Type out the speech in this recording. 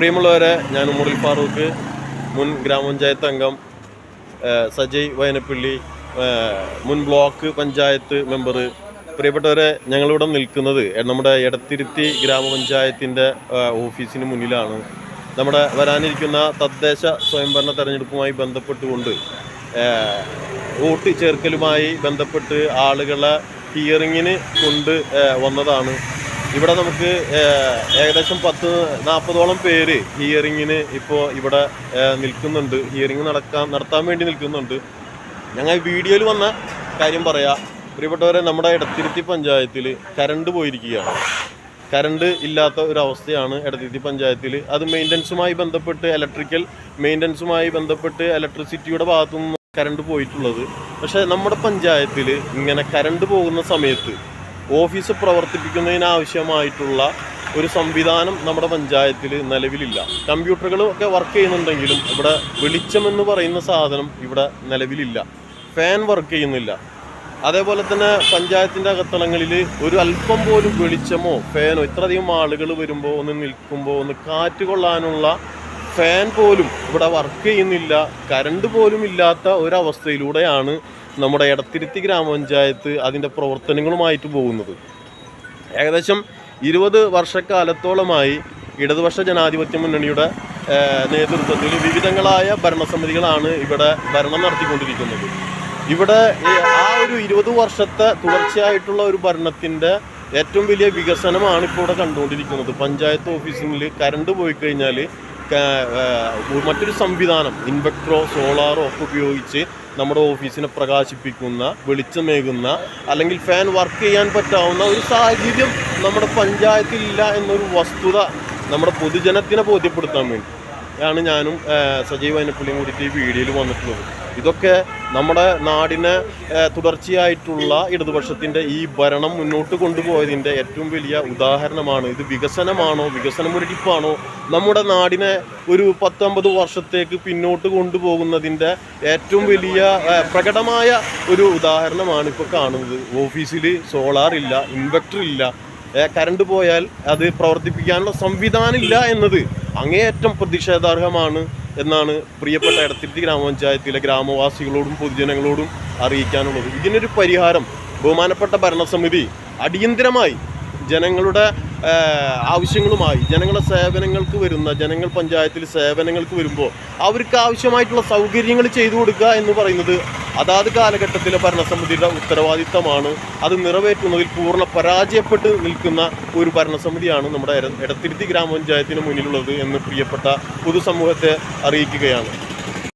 പ്രിയമുള്ളവരെ ഞാൻ ഉമ്മറിൽ ഫാറൂഖ് മുൻ ഗ്രാമപഞ്ചായത്ത് അംഗം സജയ് വയനപ്പള്ളി മുൻ ബ്ലോക്ക് പഞ്ചായത്ത് മെമ്പർ. പ്രിയപ്പെട്ടവരെ ഞങ്ങളിവിടെ നിൽക്കുന്നത് നമ്മുടെ എടത്തിരുത്തി ഗ്രാമപഞ്ചായത്തിന്റെ ഓഫീസിന് മുന്നിലാണ്. നമ്മുടെ വരാനിരിക്കുന്ന തദ്ദേശ സ്വയംഭരണ തെരഞ്ഞെടുപ്പുമായി ബന്ധപ്പെട്ടുകൊണ്ട് വോട്ട് ചേർക്കലുമായി ബന്ധപ്പെട്ട് ആളുകളെ ഹിയറിങ്ങിന് കൊണ്ട് വന്നതാണ്. ഇവിടെ നമുക്ക് ഏകദേശം പത്ത് നാൽപ്പതോളം പേര് ഹിയറിങ്ങിന് ഇപ്പോൾ ഇവിടെ നിൽക്കുന്നുണ്ട്. ഹിയറിങ് നടക്കാൻ നടത്താൻ വേണ്ടി നിൽക്കുന്നുണ്ട്. ഞങ്ങൾ വീഡിയോയിൽ വന്ന കാര്യം പറയാം. പ്രിയപ്പെട്ടവരെ നമ്മുടെ ഇടത്തിരുത്തി പഞ്ചായത്തിൽ കരണ്ട് പോയിരിക്കുകയാണ്. കരണ്ട് ഇല്ലാത്ത ഒരു അവസ്ഥയാണ് ഇടത്തിരുത്തി പഞ്ചായത്തിൽ. അത് മെയിന്റനൻസുമായി ബന്ധപ്പെട്ട് ഇലക്ട്രിക്കൽ മെയിന്റനൻസുമായി ബന്ധപ്പെട്ട് ഇലക്ട്രിസിറ്റിയുടെ ഭാഗത്തു നിന്ന് കരണ്ട് പോയിട്ടുള്ളത്. പക്ഷേ നമ്മുടെ പഞ്ചായത്തിൽ ഇങ്ങനെ കരണ്ട് പോകുന്ന സമയത്ത് ഓഫീസ് പ്രവർത്തിപ്പിക്കുന്നതിനാവശ്യമായിട്ടുള്ള ഒരു സംവിധാനം നമ്മുടെ പഞ്ചായത്തിൽ നിലവിലില്ല. കമ്പ്യൂട്ടറുകൾ ഒക്കെ വർക്ക് ചെയ്യുന്നുണ്ടെങ്കിലും ഇവിടെ വെളിച്ചം എന്ന് പറയുന്ന സാധനം ഇവിടെ നിലവിലില്ല. ഫാൻ വർക്ക് ചെയ്യുന്നില്ല. അതേപോലെ തന്നെ പഞ്ചായത്തിന്റെ അകത്തളങ്ങളിൽ ഒരു അല്പം പോലും വെളിച്ചമോ ഫാനോ ഇത്രയധികം ആളുകൾ വരുമ്പോൾ ഒന്ന് നിൽക്കുമ്പോൾ ഒന്ന് കാറ്റ് കൊള്ളാനുള്ള ഫാൻ പോലും ഇവിടെ വർക്ക് ചെയ്യുന്നില്ല. കരണ്ട് പോലും ഇല്ലാത്ത ഒരവസ്ഥയിലൂടെയാണ് നമ്മുടെ എടത്തിരുത്തി ഗ്രാമപഞ്ചായത്ത് അതിന്റെ പ്രവർത്തനങ്ങളുമായിട്ട് പോകുന്നത്. ഏകദേശം ഇരുപത് വർഷക്കാലത്തോളമായി ഇടതുപക്ഷ ജനാധിപത്യ മുന്നണിയുടെ നേതൃത്വത്തിൽ വിവിധങ്ങളായ ഭരണസമിതികളാണ് ഇവിടെ ഭരണം നടത്തിക്കൊണ്ടിരിക്കുന്നത്. ഇവിടെ ആ ഒരു ഇരുപത് വർഷത്തെ തുടർച്ചയായിട്ടുള്ള ഒരു ഭരണത്തിന്റെ ഏറ്റവും വലിയ വികസനമാണ് ഇപ്പോൾ ഇവിടെ കണ്ടുകൊണ്ടിരിക്കുന്നത്. പഞ്ചായത്ത് ഓഫീസിൽ കറണ്ട് പോയി കഴിഞ്ഞാൽ മറ്റൊരു സംവിധാനം ഇൻവെക്ടറോ സോളാറോ ഒക്കെ ഉപയോഗിച്ച് നമ്മുടെ ഓഫീസിനെ പ്രകാശിപ്പിക്കുന്ന വെളിച്ചമേകുന്ന അല്ലെങ്കിൽ ഫാൻ വർക്ക് ചെയ്യാൻ പറ്റാവുന്ന ഒരു സാഹചര്യം നമ്മുടെ പഞ്ചായത്തിലില്ല എന്നൊരു വസ്തുത നമ്മുടെ പൊതുജനത്തിനെ ബോധ്യപ്പെടുത്താൻ വേണ്ടി. ആണ് ഞാനും സജീവ് വൈനപ്പള്ളിയും കൂടിയിട്ട് ഈ വീഡിയോയിൽ വന്നിട്ടുള്ളത്. ഇതൊക്കെ നമ്മുടെ നാടിനെ തുടർച്ചയായിട്ടുള്ള ഇടതുപക്ഷത്തിന്റെ ഈ ഭരണം മുന്നോട്ട് കൊണ്ടുപോയതിന്റെ ഏറ്റവും വലിയ ഉദാഹരണമാണ്. ഇത് വികസനമാണോ വികസന മുരടിപ്പാണോ നമ്മുടെ നാടിനെ ഒരു പത്തൊമ്പത് വർഷത്തേക്ക് പിന്നോട്ട് കൊണ്ടുപോകുന്നതിന്റെ ഏറ്റവും വലിയ പ്രകടമായ ഒരു ഉദാഹരണമാണ് ഇപ്പോൾ കാണുന്നത്. ഓഫീസിൽ സോളാർ ഇല്ല ഇൻവെർട്ടർ ഇല്ല കരണ്ട് പോയാൽ അത് പ്രവർത്തിപ്പിക്കാനുള്ള സംവിധാനം ഇല്ല എന്നത് അങ്ങേയറ്റം പ്രതിഷേധാർഹമാണ്. എന്നാണ് പ്രിയപ്പെട്ട എടത്തിരുത്തി ഗ്രാമപഞ്ചായത്തിലെ ഗ്രാമവാസികളോടും പൊതുജനങ്ങളോടും അറിയിക്കാനുള്ളത്. ഇതിനൊരു പരിഹാരം ബഹുമാനപ്പെട്ട ഭരണസമിതി അടിയന്തിരമായി ജനങ്ങളുടെ ആവശ്യങ്ങളുമായി ജനങ്ങളുടെ സേവനങ്ങൾക്ക് വരുന്ന ജനങ്ങൾ പഞ്ചായത്തിൽ സേവനങ്ങൾക്ക് വരുമ്പോൾ അവർക്ക് ആവശ്യമായിട്ടുള്ള സൗകര്യങ്ങൾ ചെയ്തു കൊടുക്കുക എന്ന് പറയുന്നത് അതാത് കാലഘട്ടത്തിലെ ഭരണസമിതിയുടെ ഉത്തരവാദിത്തമാണ്. അത് നിറവേറ്റുന്നതിൽ പൂർണ പരാജയപ്പെട്ട് നിൽക്കുന്ന ഒരു ഭരണസമിതിയാണ് നമ്മുടെ ഇടത്തിരുത്തി ഗ്രാമപഞ്ചായത്തിന് മുന്നിലുള്ളത് എന്ന് പ്രിയപ്പെട്ട പൊതുസമൂഹത്തെ അറിയിക്കുകയാണ്.